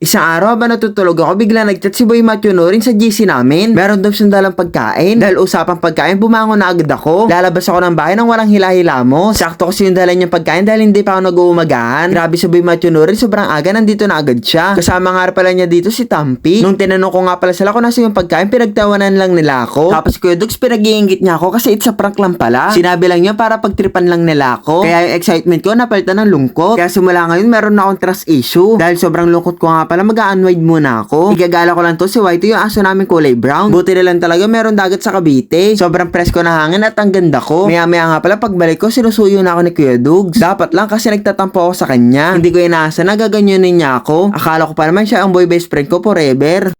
Isang araw ba natutulog ako, bigla nagchat si Boy Matthew no rin sa GC namin. Meron daw siyang dalang pagkain. Dahil usapang pagkain, bumangon na agad ako. Lalabas ako ng bahay nang walang hila-hilamos. Sakto kasi yung dala niyang pagkain dahil hindi pa ako nag-uumagahan. Grabe si Boy Matthew no rin, sobrang aga, nandito na agad siya. Kasama nga pala niya dito si Tampi. Nung tinanong ko nga pala sila kung nasa yung pagkain, pinagtawanan lang nila ako. Tapos Kuya Dugs, pinag-iingit niya ako kasi it's a prank lang pala. Sinabi lang niya para pagtripan lang nila ako. Kaya yung excitement ko napalitan ng lungkot. Kaya simula ngayon meron na akong trust issue. Dahil sobrang lungkot ko nga pala, mag-unwind muna ako. Igagala ko lang to si Whitey yung aso namin kulay brown. Buti na lang talaga meron dagat sa Cavite. Sobrang presko na hangin at ang ganda ko. Maya maya nga pala pagbalik ko, sinusuyo na ako ni Kuya Dugs. Dapat lang kasi nagtatampo ako sa kanya. Hindi ko inaasa na gaganyanin niya ako. Akala ko pa naman siya ang boy best friend ko forever.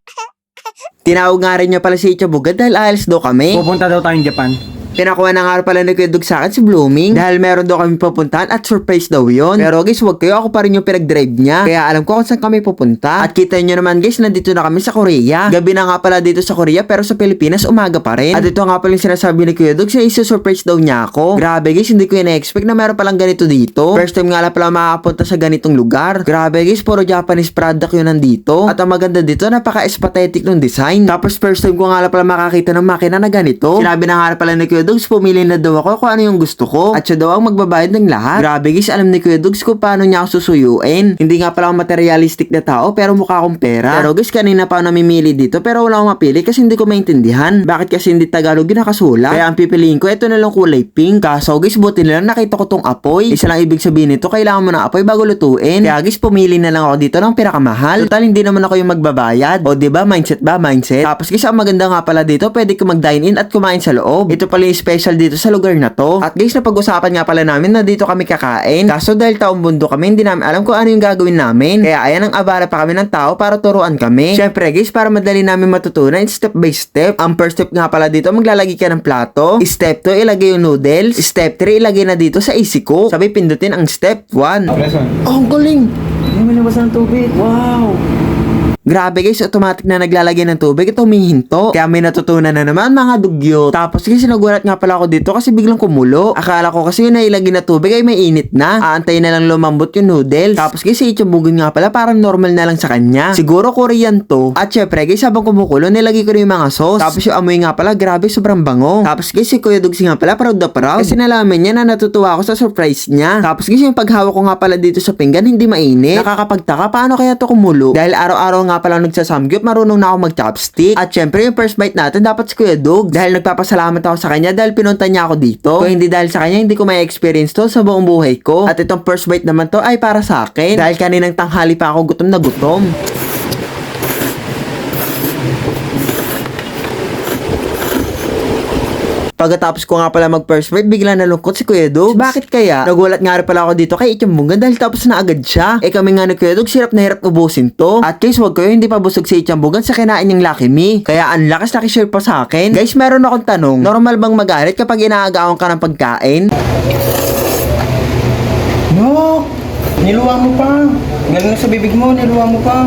Tinawag nga rin niya pala si Ichabuga dahil alis daw kami. Pupunta daw tayong Japan. Pinakuha na nga pala ni Kuya sa akin si Blooming dahil meron daw kami pupuntahan at surprise daw yon. Pero guys, wag kayo ako pa rin yung pinag-drive niya. Kaya alam ko kung saan kami pupunta. At kita nyo naman guys, nandito na kami sa Korea. Gabi na nga pala dito sa Korea pero sa Pilipinas umaga pa rin. At ito nga pala yung sinasabi ni Kuya Dug sa surprise daw niya ako. Grabe guys, hindi ko ina-expect na meron palang ganito dito. First time nga lang pala makakapunta sa ganitong lugar. Grabe guys, puro Japanese product yun nandito. At ang maganda dito, napaka-aesthetic ng design. Tapos first time ko nga lang pala makakita ng makina na ganito. Sinabi na nga pala ni Kuya Dugs, pumili na daw ako kung ano yung gusto ko. At siya daw ang magbabayad ng lahat. Grabe guys, alam ni Kuya Dugs kung paano niya ako susuyuin. Hindi nga pala ako materialistic na tao, pero mukha akong pera. Pero guys, kanina pa ako namimili dito, pero wala akong mapili kasi hindi ko maintindihan. Bakit kasi hindi Tagalog yung nakasulat? Kaya ang pipiliin ko, ito na lang kulay pink. Kaso guys, buti na lang nakita ko tong apoy. Isa lang ibig sabihin nito, kailangan mo ng apoy bago lutuin. Kaya guys, pumili na lang ako dito ng pinakamahal. Total, hindi naman ako yung magbabayad. O, di ba mindset ba? Mindset. Tapos guys, ang maganda nga pala dito, pwede ka mag-dine in at kumain sa loob. Ito pala yung special dito sa lugar na to. At guys, napag-usapan nga pala namin na dito kami kakain. Kaso dahil taong bundo kami, hindi namin alam kung ano yung gagawin namin. Kaya ayan ang abala pa kami ng tao para turuan kami. Syempre guys, para madali namin matutunan, step by step. Ang first step nga pala dito, maglalagay ka ng plato. Step 2, ilagay yung noodles. Step 3, ilagay na dito sa easy cook. Sabi, pindutin ang step 1. Lesson. Oh, ang galing! Hindi mo nabasa ng tubig. Wow! Grabe guys, automatic na naglalagay ng tubig at humihinto. Kaya may natutunan na naman mga dugyo. Tapos kasi nagulat nga pala ako dito kasi biglang kumulo. Akala ko kasi yung nailagay na tubig ay may init na. Aantay na lang lumambot yung noodles. Tapos kasi itsubugan nga pala parang normal na lang sa kanya. Siguro Korean to. At syempre guys, habang kumukulo, nilagay ko na yung mga sauce. Tapos yung amoy nga pala, grabe sobrang bango. Tapos guys, si Kuya Dugsi nga pala, proud na proud. Kasi nalaman niya na natutuwa ako sa surprise niya. Tapos guys, yung paghawak ko nga pala dito sa pinggan, hindi mainit. Nakakapagtaka, paano kaya to kumulo? Dahil araw-araw nga pala nagsasamgyup, marunong na ako mag-chopstick. At syempre, yung first bite natin, dapat si Kuya Dug. Dahil nagpapasalamat ako sa kanya dahil pinunta niya ako dito. Kung hindi dahil sa kanya, hindi ko may experience to sa buong buhay ko. At itong first bite naman to ay para sa akin. Dahil kaninang tanghali pa ako gutom na gutom. Pagkatapos ko nga pala mag first bite, bigla nalungkot si Kuya Dog. Bakit kaya? Nagulat nga rin pala ako dito kay Ichambugan dahil tapos na agad siya. Eh kami nga ni Kuya Dog, sirap na hirap ubusin to. At guys, wag kayo hindi pa busog si Ichambugan sa kinain niyang Lucky Me. Kaya ang lakas nakishare pa sa akin. Guys, meron akong tanong. Normal bang magalit kapag inaagawan ka ng pagkain? No! Niluwa mo pa. Galing sa bibig mo, niluwa mo pa.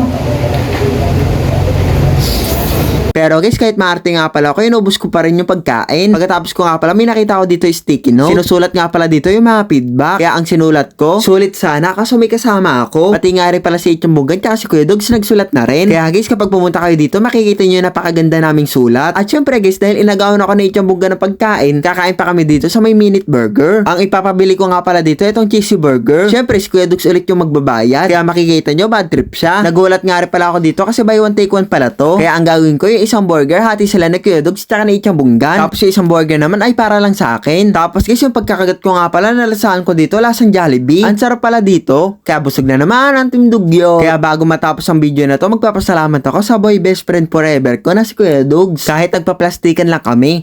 Pero guys, kahit maarte nga pala ako, inubos ko pa rin yung pagkain. Pagkatapos ko nga pala, may nakita ko dito yung sticky note. Sinusulat nga pala dito yung mga feedback. Kaya ang sinulat ko, sulit sana kaso may kasama ako. Pati nga rin pala si Itchambugan tsaka si Kuya Dogs nagsulat na rin. Kaya guys, kapag pumunta kayo dito, makikita nyo yung napakaganda naming sulat. At syempre guys, dahil inagawan ako ni Itchambugan ng pagkain, kakain pa kami dito sa may minute burger. Ang ipapabili ko nga pala dito, itong cheesy burger. Syempre, si Kuya Dogs ulit yung magbabayad. Kaya makikita nyo, bad trip siya. Nagulat nga rin pala ako dito kasi buy one take one pala to. Kaya ang gagawin ko, yung isang burger, hati sila na Kuya Dogs tsaka na Itchambugan. Tapos yung isang burger naman ay para lang sa akin. Tapos guys, yung pagkakagat ko nga pala, nalasahan ko dito, lasang Jollibee. Ang sarap pala dito. Kaya busog na naman ang Team Dugyo. Kaya bago matapos ang video na to, magpapasalamat ako sa boy best friend forever ko na si Kuya Dogs. Kahit nagpa-plastikan lang kami.